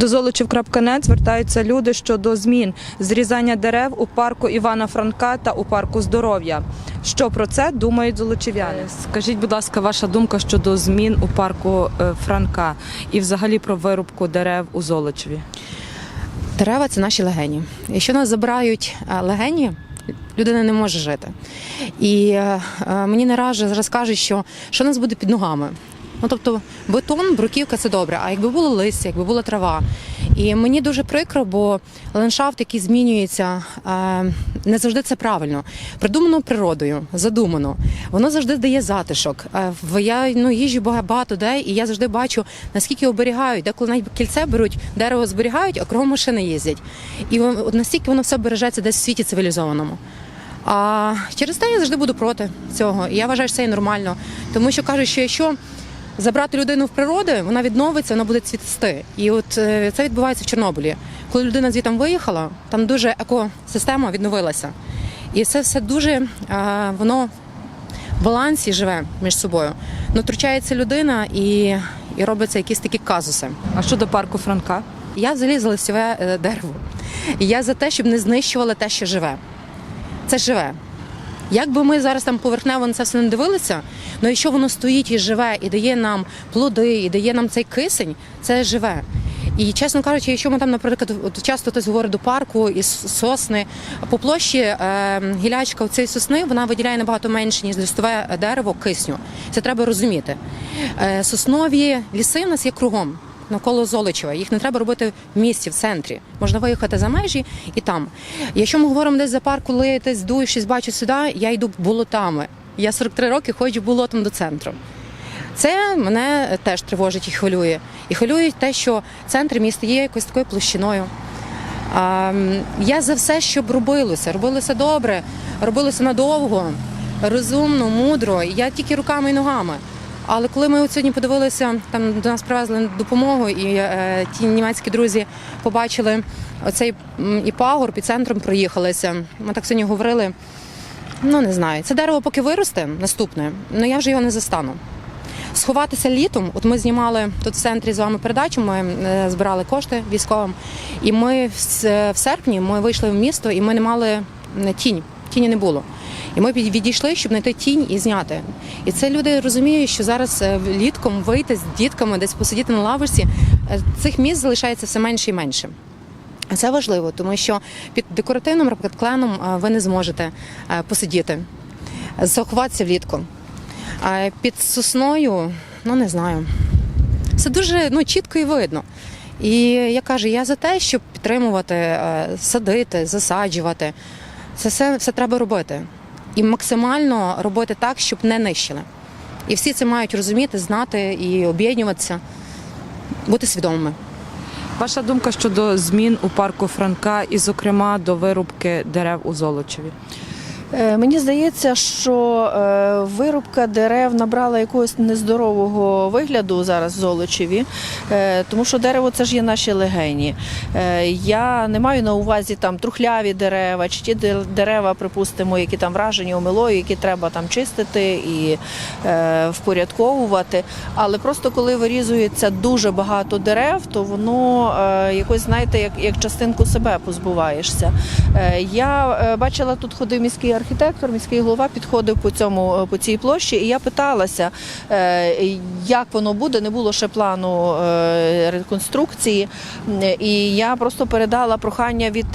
До Золочів.нет звертаються люди щодо змін зрізання дерев у парку Івана Франка та у парку здоров'я. Що про це думають золочів'яни? Скажіть, будь ласка, ваша думка щодо змін у парку е, Франка і взагалі про вирубку дерев у Золочеві? Дерева це наші легені. Якщо нас забирають е, легені, людина не може жити. І е, е, мені не раз зараз кажуть, що що нас буде під ногами. Ну тобто бетон, бруківка це добре. А якби було листя, якби була трава. І мені дуже прикро, бо ландшафт, який змінюється, е, не завжди це правильно. Придумано природою, задумано. Воно завжди дає затишок. Е, Я ну, їжджу багато де, і я завжди бачу, наскільки оберігають. Деколи навіть кільце беруть, дерево зберігають, а кругом машини їздять. І настільки воно все бережеться десь в світі цивілізованому. А через те я завжди буду проти цього. І я вважаю, що це є нормально. Тому що кажуть, що якщо забрати людину в природу, вона відновиться, вона буде цвісти. І от е, це відбувається в Чорнобилі. Коли людина звідти виїхала, там дуже екосистема відновилася. І це все дуже воно в балансі живе між собою. Ну, втручається людина і, і робляться якісь такі казуси. А щодо парку Франка? Я взагалі за листове е, дерево. Я за те, щоб не знищували те, що живе. Це живе. Як би ми зараз там поверхнево на це все не дивилися, але якщо воно стоїть і живе, і дає нам плоди, і дає нам цей кисень, це живе. І чесно кажучи, якщо ми там, наприклад, часто хтось говорить до парку і с- сосни по площі е, гілячка цієї сосни вона виділяє набагато менше ніж листове дерево кисню. Це треба розуміти. Е, соснові ліси у нас є кругом навколо Золочева. Їх не треба робити в місті, в центрі. Можна виїхати за межі і там. Якщо ми говоримо десь за парк, коли я десь дую, щось бачу сюди, я йду болотами. Я 43 роки ходжу болотом до центру. Це мене теж тривожить і хвилює. І хвилює те, що центр міста є якось такою площиною. А, я за все, щоб робилося. Робилося добре, робилося надовго, розумно, мудро. Я тільки руками і ногами. Але коли ми от сьогодні подивилися, там до нас привезли допомогу, і е, ті німецькі друзі побачили оцей і пагорб, і центром проїхалися. Ми так сьогодні говорили. Ну не знаю, це дерево поки виросте наступне, але я вже його не застану. Сховатися літом. От ми знімали тут в центрі з вами передачу. Ми е, збирали кошти військовим, і ми в, серпні ми вийшли в місто, і ми не мали тінь. Тіні не було. І ми відійшли, щоб знайти тінь і зняти. І це люди розуміють, що зараз е, літком вийти з дітками, десь посидіти на лавочці. е, Цих місць залишається все менше і менше. Це важливо, тому що під декоративним наприклад, кленом ви не зможете е, посидіти, заховатися влітку. Під сосною, ну не знаю. Це дуже ну, чітко і видно. І я кажу, я за те, щоб підтримувати, е, садити, засаджувати. Це все, все треба робити. І максимально робити так, щоб не нищили. І всі це мають розуміти, знати і об'єднуватися, бути свідомими. Ваша думка щодо змін у парку Франка і, зокрема, до вирубки дерев у Золочеві? Е, Мені здається, що е, вирубка дерев набрала якогось нездорового вигляду зараз в Золочеві, е, тому що дерево це ж є наші легені. Я не маю на увазі там трухляві дерева чи ті дерева, припустимо, які там вражені омилою, які треба там чистити і впорядковувати. Але просто коли вирізується дуже багато дерев, то воно якось, знаєте, як, як частинку себе позбуваєшся. Я бачила тут ходив міський архітектор, міський голова підходив по цьому е, по цій площі, і я питалася, е, як воно буде. Не було ще плану е, реконструкції, і я просто передала прохання від.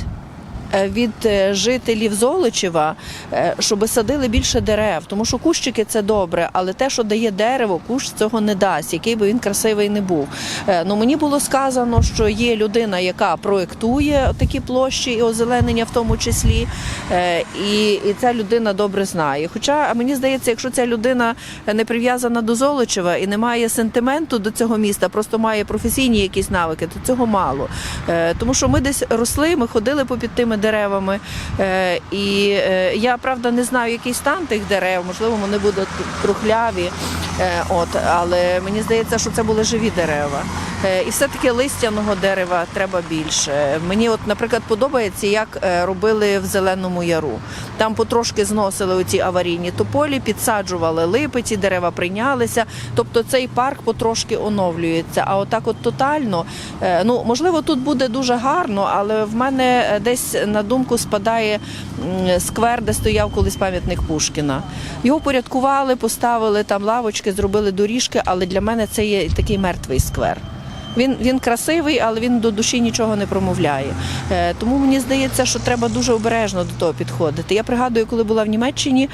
Е, Від е, жителів Золочева, е, щоб садили більше дерев, тому що кущики це добре, але те, що дає дерево, кущ цього не дасть, який би він красивий не був. Ну мені було сказано, що є людина, яка проєктує такі площі і озеленення в тому числі, і, і ця людина добре знає. Хоча мені здається, якщо ця людина не прив'язана до Золочева і не має сентименту до цього міста, просто має професійні якісь навики, то цього мало. Тому що ми десь росли, ми ходили попід тими деревами, е, і е, я правда не знаю, який стан тих дерев, можливо, вони будуть трухляві. Е, От, але мені здається, що це були живі дерева. Е, І все-таки листяного дерева треба більше. Мені, от, наприклад, подобається, як е, робили в Зеленому Яру. Там потрошки зносили оці аварійні тополі, підсаджували липи, ці дерева прийнялися. Тобто цей парк потрошки оновлюється. А отак, от тотально, ну можливо, тут буде дуже гарно, але в мене десь на думку спадає сквер, де стояв колись пам'ятник Пушкіна. Його порядкували, поставили там лавочки, зробили доріжки, але для мене це є такий мертвий сквер. Він, він красивий, але він до душі нічого не промовляє. Е, тому мені здається, що треба дуже обережно до того підходити. Я пригадую, коли була в Німеччині,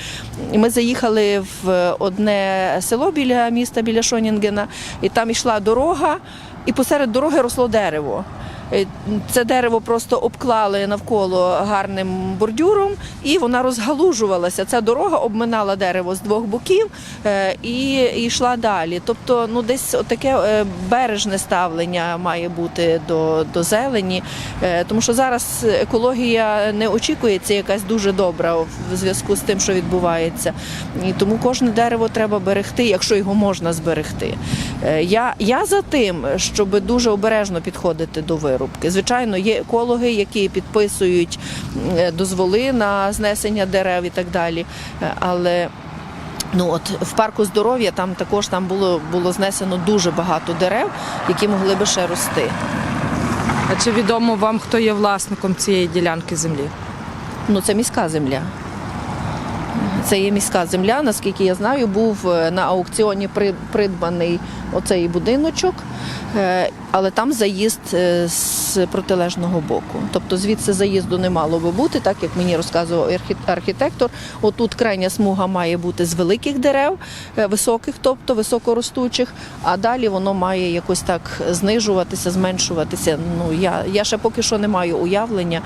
ми заїхали в одне село біля міста, біля Шонінгена, і там йшла дорога, і посеред дороги росло дерево. Е, Це дерево просто обклали навколо гарним бордюром, і вона розгалужувалася. Ця дорога обминала дерево з двох боків е, і йшла далі. Тобто, ну десь таке бережне ставлення має бути до, до зелені, Е, тому що зараз екологія не очікується якась дуже добра в зв'язку з тим, що відбувається. І тому кожне дерево треба берегти, якщо його можна зберегти. Е, Я, я за тим, щоб дуже обережно підходити до вирубки. Звичайно, є екологи, які підписують е, дозволи на знесення дерев і так далі. Е, Але Ну от в парку здоров'я там також там було, було знесено дуже багато дерев, які могли би ще рости. А чи відомо вам, хто є власником цієї ділянки землі? Ну це міська земля. Це є міська земля, наскільки я знаю, був е, на аукціоні придбаний оцей будиночок, але там заїзд е, з протилежного боку. Тобто звідси заїзду не мало би бути, так як мені розказував архітектор. Отут крайня смуга має бути з великих дерев, е, високих, тобто високоростучих, а далі воно має якось так знижуватися, зменшуватися. Ну я, я ще поки що не маю уявлення.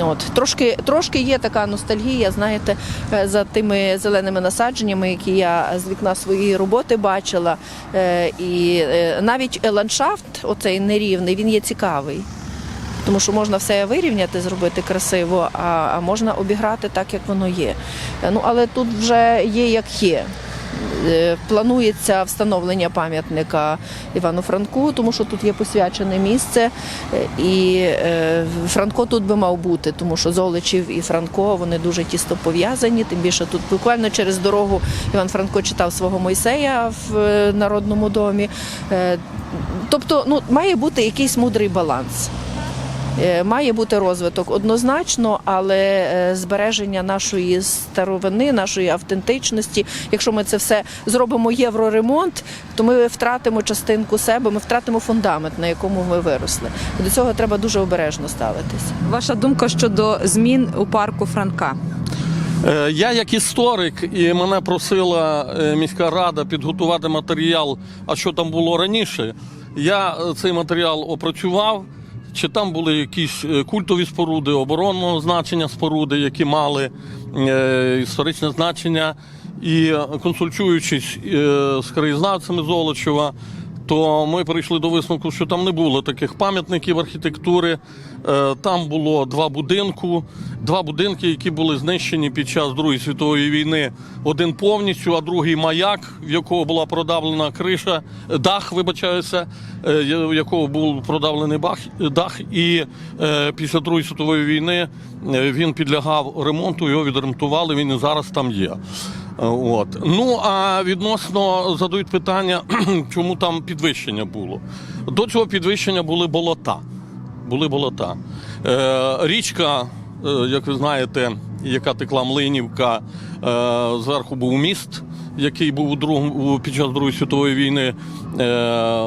От трошки, трошки є така ностальгія, знаєте, е, за тими зеленими насадженнями, які я з вікна своєї роботи бачила. І навіть ландшафт, оцей нерівний, він є цікавий. Тому що можна все вирівняти, зробити красиво, а, можна обіграти так, як воно є. Ну але тут вже є як є. Е, Планується встановлення пам'ятника Івану Франку, тому що тут є посвячене місце, Е, і е, Франко тут би мав бути, тому що Золочів і Франко вони дуже тісно пов'язані. Тим більше тут буквально через дорогу Іван Франко читав свого Мойсея в народному домі. Тобто, ну має бути якийсь мудрий баланс. Е, Має бути розвиток однозначно, але е, збереження нашої старовини, нашої автентичності. Якщо ми це все зробимо євроремонт, то ми втратимо частинку себе, ми втратимо фундамент, на якому ми виросли. До цього треба дуже обережно ставитися. Ваша думка щодо змін у парку Франка? Е, Я як історик, і мене просила міська рада підготувати матеріал, а що там було раніше. Я цей матеріал опрацював. Чи там були якісь е, культові споруди, оборонного значення споруди, які мали е, історичне значення, і е, консультуючись з краєзнавцями Золочева, то ми прийшли до висновку, що там не було таких пам'ятників архітектури. Е, Там було два будинку, два будинки, які були знищені під час Другої світової війни. Один повністю, а другий маяк, в якого була продавлена криша, е, дах, вибачаюся, е, в якого був продавлений дах. І е, після Другої світової війни е, він підлягав ремонту, його відремонтували. Він і зараз там є. Е, От. Ну а відносно задають питання, чому там підвищення було. До цього підвищення були болота. Були болота. Е, річка, е, як ви знаєте, яка текла Млинівка, е, зверху був міст, який був у другому, під час Другої світової війни е,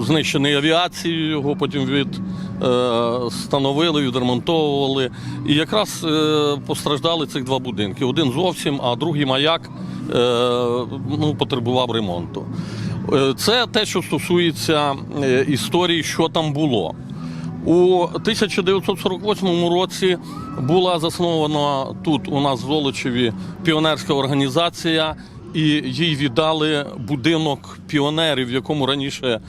знищений авіацією, його потім від, е, встановили, відремонтовували. І якраз е, постраждали цих два будинки. Один зовсім, а другий маяк е, ну, потребував ремонту. Це те, що стосується історії, що там було. У 1948 році була заснована тут у нас в Золочеві піонерська організація, і їй віддали будинок піонерів, в якому раніше е,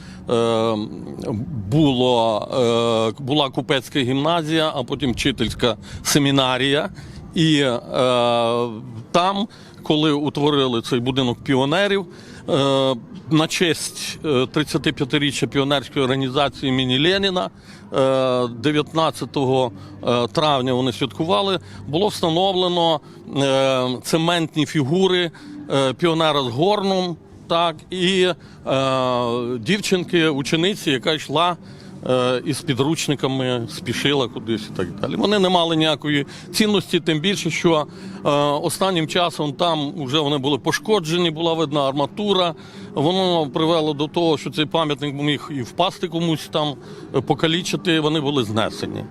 було, е, була купецька гімназія, а потім вчительська семінарія. І е, там, коли утворили цей будинок піонерів, на честь е, 35-річчя піонерської організації імені Леніна. Е, 19 е, травня вони святкували. Було встановлено е, цементні фігури е, піонера з горном, так і е, дівчинки, учениці, яка йшла е, із підручниками, спішила кудись і так далі. Вони не мали ніякої цінності, тим більше, що е, останнім часом там вже вони були пошкоджені, була видна арматура. Воно привело до того, що цей пам'ятник міг і впасти комусь там, е, покалічити. Вони були знесені.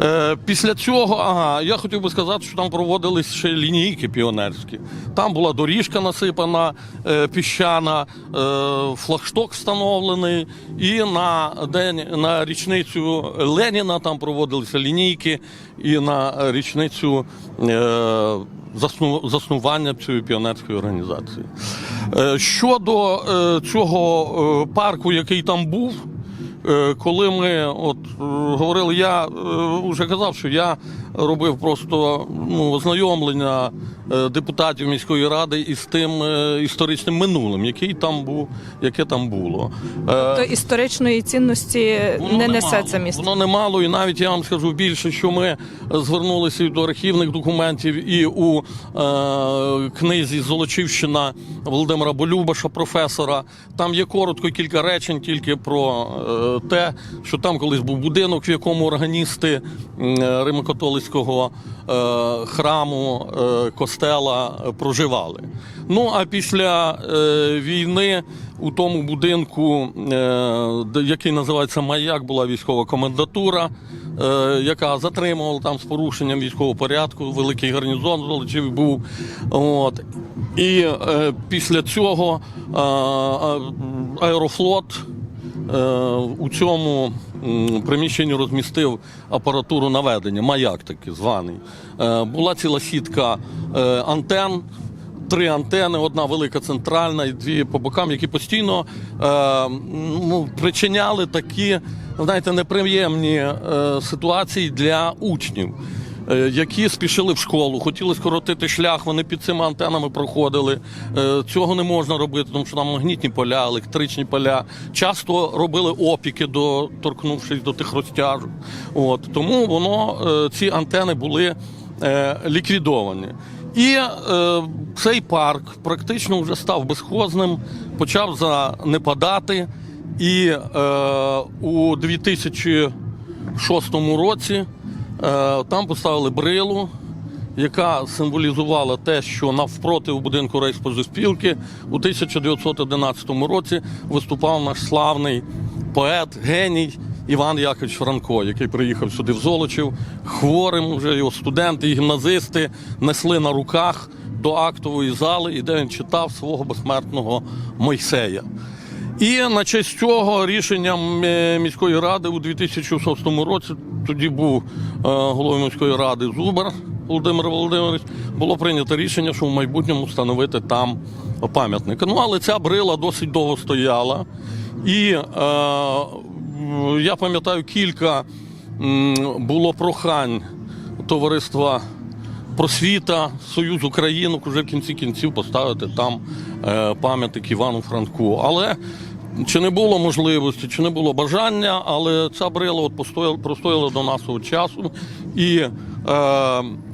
Е, після цього, ага, я хотів би сказати, що там проводились ще лінійки піонерські. Там була доріжка насипана, е, піщана, флагшток встановлений. І на день на річницю Леніна там проводилися лінійки, і на річницю заснування цієї піонерської організації. Щодо е, цього е, парку, який там був. Е, Коли ми от говорили, я вже казав, що я робив просто ну, ознайомлення е, депутатів міської ради із тим е, історичним минулим, який там був, яке там було. Е, То історичної цінності Воно не несе це місце. Воно немало, і навіть я вам скажу більше, що ми звернулися і до архівних документів, і у е, книзі Золочівщина Володимира Болюбаша, професора. Там є коротко кілька речень тільки про е, те, що там колись був будинок, в якому органісти м, Римо-католицького е, храму е, костела е, проживали. Ну а після війни у тому будинку, який називається Маяк, була військова комендатура, яка затримувала там з порушенням військового порядку. Великий гарнізон Золочів був. От. І е, після цього е, аерофлот у цьому приміщенні розмістив апаратуру наведення, маяк такий званий. Е, Була ціла сітка е, антен. Три антени, одна велика центральна і дві по бокам, які постійно е, ну, причиняли такі, знаєте, неприємні ситуації для учнів, які спішили в школу, хотіли скоротити шлях, вони під цими антенами проходили. Е, цього не можна робити, тому що там магнітні поля, електричні поля. Часто робили опіки, до, торкнувшись до тих розтяжок. От, тому воно, е, ці антени були е, ліквідовані. І е, цей парк практично вже став безхозним, почав занепадати. І е, у 2006 році е, там поставили брилу, яка символізувала те, що навпроти у будинку рейспозиспілки у 1911 році виступав наш славний поет, геній Іван Якович Франко, який приїхав сюди в Золочів, хворим вже його студенти і гімназисти несли на руках до актової зали, і де він читав свого безсмертного Мойсея. І на честь цього рішенням е, міської ради у 2006 році тоді був е, головою міської ради Зубар Володимир Володимирович. Було прийнято рішення, що в майбутньому встановити там пам'ятник. Ну але ця брила досить довго стояла. І е, я пам'ятаю, кілька було прохань товариства просвіта, Союз Українок вже в кінці кінців поставити там е, пам'ятник Івану Франку. Але чи не було можливості, чи не було бажання, але ця брила от постояла, простояла до нашого часу. І е,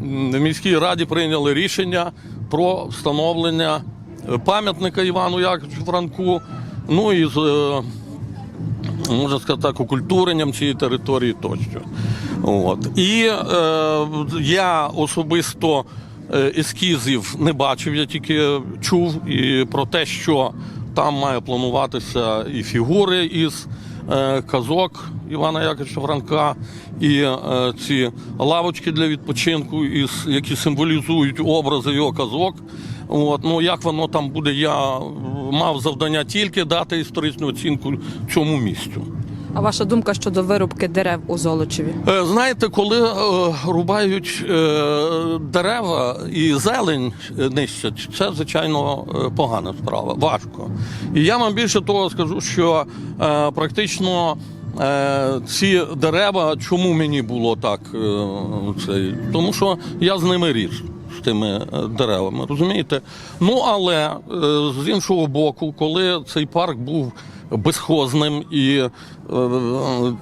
в міській раді прийняли рішення про встановлення е, пам'ятника Івану Яковичу Франку. Ну і з е, можна сказати так, окультуренням цієї території тощо. От. І е, я особисто е, ескізів не бачив, я тільки чув і про те, що там має плануватися і фігури із е, казок Івана Яковича Франка, і е, ці лавочки для відпочинку, із, які символізують образи його казок. От, ну як воно там буде, я мав завдання тільки дати історичну оцінку цьому місцю. А ваша думка щодо вирубки дерев у Золочеві? Е, Знаєте, коли е, рубають е, дерева і зелень нищать, це звичайно погана справа, важко. І я вам більше того скажу, що практично. Ці дерева, чому мені було так? е, Цей? Тому що я з ними ріс. з тими деревами, розумієте? Ну але з іншого боку, коли цей парк був безхозним і е,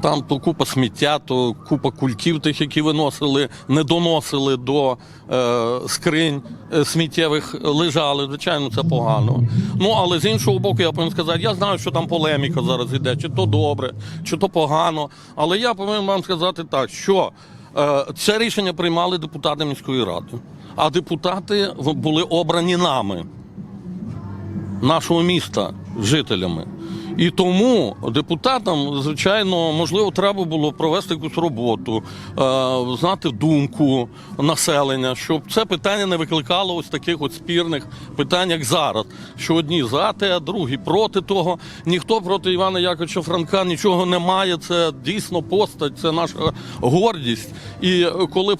там то купа сміття, то купа кульків тих, які виносили, не доносили до е, скринь е, сміттєвих лежали. Звичайно, це погано. Ну але з іншого боку, я повинен сказати, я знаю, що там полеміка зараз іде, чи то добре, чи то погано. Але я повинен вам сказати так, що е, це рішення приймали депутати міської ради, а депутати були обрані нами нашого міста жителями. І тому депутатам, звичайно, можливо, треба було провести якусь роботу, е, знати думку населення, щоб це питання не викликало ось таких от спірних питань, як зараз. Що одні за те, а другі проти того. Ніхто проти Івана Яковича Франка нічого не має. Це дійсно постать, це наша гордість. І коли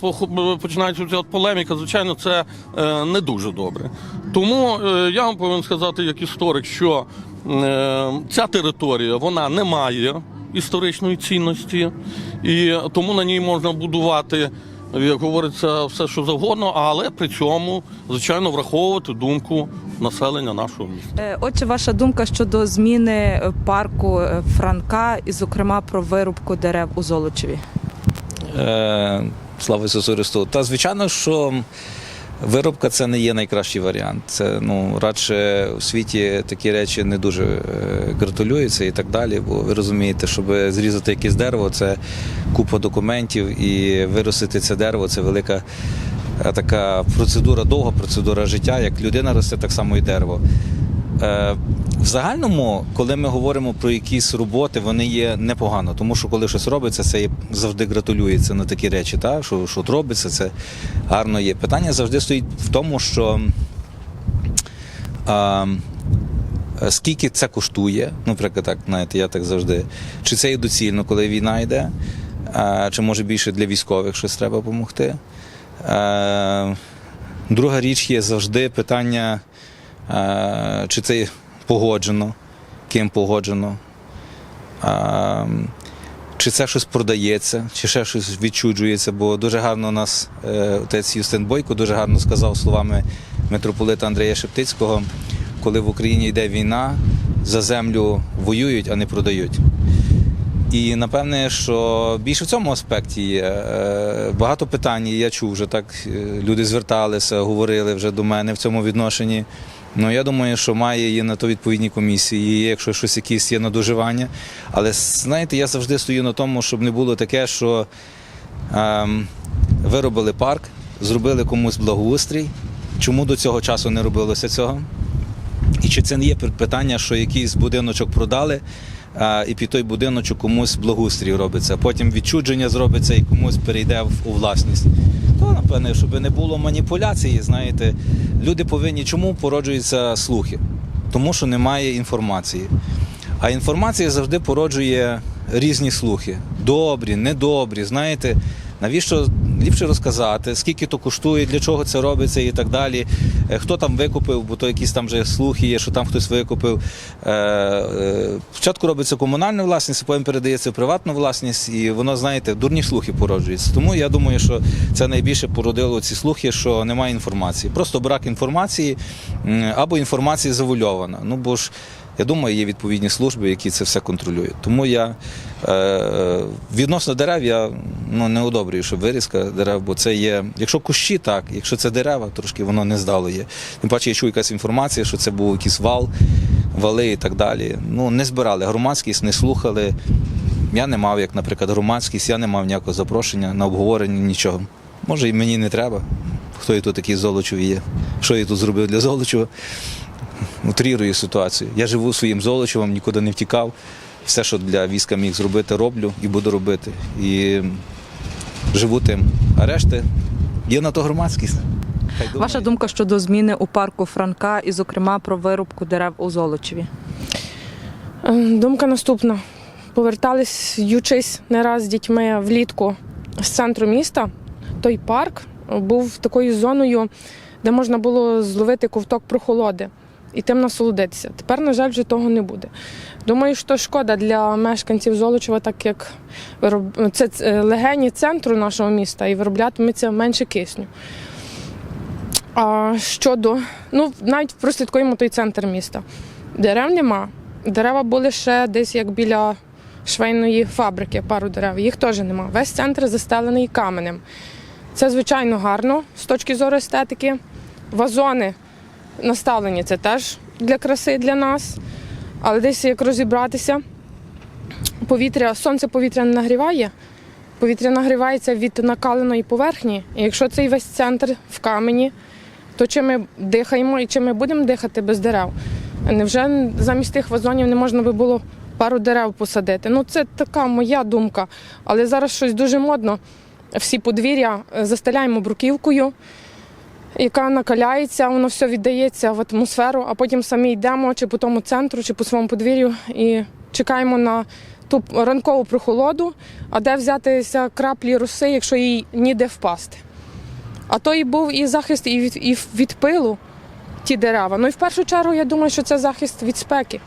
починається ця полеміка, звичайно, це е, не дуже добре. Тому е, я вам повинен сказати, як історик, що ця територія вона не має історичної цінності, і тому на ній можна будувати. Як говориться, все що завгодно, але при цьому, звичайно, враховувати думку населення нашого міста. Е, Отже, ваша думка щодо зміни е, парку е, Франка, і, зокрема, про вирубку дерев у Золочеві. Е, Слава Ісусу Христу. Та звичайно, що виробка це не є найкращий варіант. Це ну радше у світі такі речі не дуже е, гратулюються і так далі. Бо ви розумієте, щоб зрізати якесь дерево, це купа документів, і виростити це дерево це велика. е, Така процедура, довга процедура життя, як людина росте, так само і дерево. Е, В загальному, коли ми говоримо про якісь роботи, вони є непогано, тому що коли щось робиться, це завжди гратулюється на такі речі. Та? Що, що робиться, це гарно є. Питання завжди стоїть в тому, що а, скільки це коштує, наприклад, так, знаєте, я так завжди. Чи це є доцільно, коли війна йде, а, чи може більше для військових щось треба допомогти. А, друга річ є завжди питання. Е, чи це погоджено, ким погоджено, Е, чи це щось продається, чи ще щось відчуджується, бо дуже гарно нас е, отець Юстин Бойко дуже гарно сказав словами митрополита Андрія Шептицького, коли в Україні йде війна, за землю воюють, а не продають. І напевне, що більше в цьому аспекті є багато питань. Я чув вже так. Люди зверталися, говорили вже до мене в цьому відношенні. Ну я думаю, що має є на то відповідні комісії, є, якщо щось якісь є надоживання. Але знаєте, я завжди стою на тому, щоб не було таке, що ем, виробили парк, зробили комусь благоустрій. Чому до цього часу не робилося цього? І чи це не є питання, що якийсь будиночок продали, а, і під той будиночок комусь благоустрій робиться, потім відчудження зробиться і комусь перейде у власність. То, напевне, щоб не було маніпуляції, знаєте, люди повинні чому породжуються слухи? Тому що немає інформації. А інформація завжди породжує різні слухи: добрі, недобрі. Знаєте, навіщо ліпше розказати, скільки то коштує, для чого це робиться і так далі. Е, Хто там викупив, бо то якісь там вже слухи є, що там хтось викупив. Е, е, Спочатку робиться комунальна власність, потім передається в приватну власність, і воно, знаєте, дурні слухи породжується. Тому я думаю, що це найбільше породило ці слухи, що немає інформації. Просто брак інформації або інформація завульована. Ну бо ж. Я думаю, є відповідні служби, які це все контролюють. Тому я е, відносно дерев я ну, не одобрюю, щоб вирізка дерев, бо це є. Якщо кущі, так, якщо це дерева, трошки воно не здало є. Тим паче я чую якась інформація, що це був якийсь вал, вали і так далі. Ну, не збирали громадськість, не слухали. Я не мав, як, наприклад, громадськість, я не мав ніякого запрошення на обговорення, нічого. Може, і мені не треба. Хто і тут такий Золочів є? Що я тут зробив для Золочева? Утрірую ситуацію. Я живу своїм Золочевом, нікуди не втікав. Все, що для війська міг зробити, роблю і буду робити. І живу тим. А решти є на то громадськість. Ваша думка щодо зміни у парку Франка, і, зокрема, про вирубку дерев у Золочеві. Е, Думка наступна. Повертались, ючись не раз з дітьми влітку з центру міста. Той парк був такою зоною, де можна було зловити ковток прохолоди і тим насолодитися. Тепер, на жаль, вже того не буде. Думаю, що шкода для мешканців Золочева, так як це е, легені центру нашого міста і вироблятиметься менше кисню. А щодо, ну навіть прослідкуємо той центр міста. Дерев нема. Дерева були ще десь як біля швейної фабрики, пару дерев. Їх теж нема. Весь центр застелений каменем. Це звичайно гарно з точки зору естетики. Вазони наставлені це теж для краси для нас. Але десь як розібратися, повітря, сонце повітря не нагріває. Повітря нагрівається від накаленої поверхні. І якщо цей весь центр в камені, то чим ми дихаємо і чим ми будемо дихати без дерев? Невже замість тих вазонів не можна би було пару дерев посадити? Ну, це така моя думка. Але зараз щось дуже модно. Всі подвір'я е, застеляємо бруківкою, яка накаляється, воно все віддається в атмосферу, а потім самі йдемо чи по тому центру, чи по своєму подвір'ю і чекаємо на ту ранкову прохолоду, а де взятися краплі роси, якщо їй ніде впасти. А то і був і захист і від, і від пилу, ті дерева. Ну і в першу чергу я думаю, що це захист від спеки.